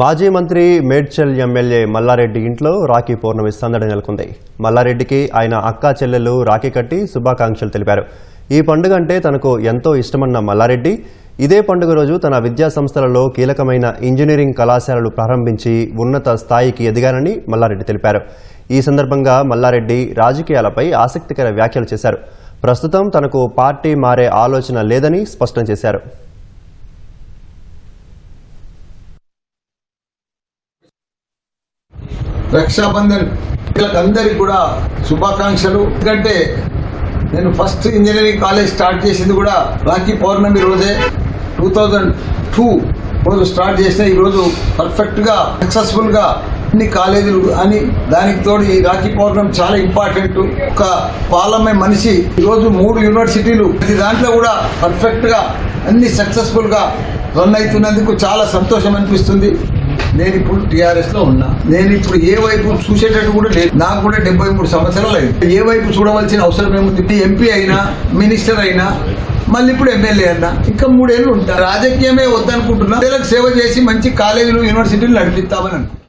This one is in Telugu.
మాజీ మంత్రి మేడ్చల్ ఎమ్మెల్యే మల్లారెడ్డి ఇంట్లో రాఖీ పౌర్ణమి సందడి నెలకొంది. మల్లారెడ్డికి ఆయన అక్కా చెల్లెలు రాఖీ కట్టి శుభాకాంక్షలు తెలిపారు. ఈ పండుగ అంటే తనకు ఎంతో ఇష్టమన్న మల్లారెడ్డి ఇదే పండుగ రోజు తన విద్యా సంస్థలలో కీలకమైన ఇంజనీరింగ్ కళాశాలలు ప్రారంభించి ఉన్నత స్థాయికి ఎదిగానని మల్లారెడ్డి తెలిపారు. ఈ సందర్భంగా మల్లారెడ్డి రాజకీయాలపై ఆసక్తికర వ్యాఖ్యలు చేశారు. ప్రస్తుతం తనకు పార్టీ మారే ఆలోచన లేదని స్పష్టం చేశారు. రక్షాబంధన్. అందరికి కూడా శుభాకాంక్షలు. ఎందుకంటే నేను ఫస్ట్ ఇంజనీరింగ్ కాలేజ్ స్టార్ట్ చేసింది కూడా రాఖీ పౌర్ణమి రోజే. టూ థౌజండ్ టూ రోజు స్టార్ట్ చేసిన ఈరోజు పర్ఫెక్ట్గా సక్సెస్ఫుల్గా అన్ని కాలేజీలు అని దానికి తోడు ఈ రాఖీ పౌర్ణమి చాలా ఇంపార్టెంట్. ఒక పాలమే మనిషి ఈరోజు మూడు యూనివర్సిటీలు. ప్రతి దాంట్లో కూడా పర్ఫెక్ట్గా అన్ని సక్సెస్ఫుల్గా రన్ అవుతున్నందుకు చాలా సంతోషం అనిపిస్తుంది. నేను ఇప్పుడు టిఆర్ఎస్లో ఉన్నా. నేను ఇప్పుడు ఏ వైపు చూసేటట్టు కూడా లేదు. నాకు కూడా డెబ్బై మూడు సంవత్సరాలు అయింది ఏ వైపు చూడవలసిన అవసరం ఏముంది? ఎంపీ అయినా మినిస్టర్ అయినా మళ్ళీ ఇప్పుడు ఎమ్మెల్యే అన్న ఇంకా మూడేళ్ళు ఉంటా రాజకీయమే వద్దనుకుంటున్నా ప్రజలకు సేవ చేసి మంచి కాలేజీలు యూనివర్సిటీలు నడిపిస్తామని అనుకుంటున్నాను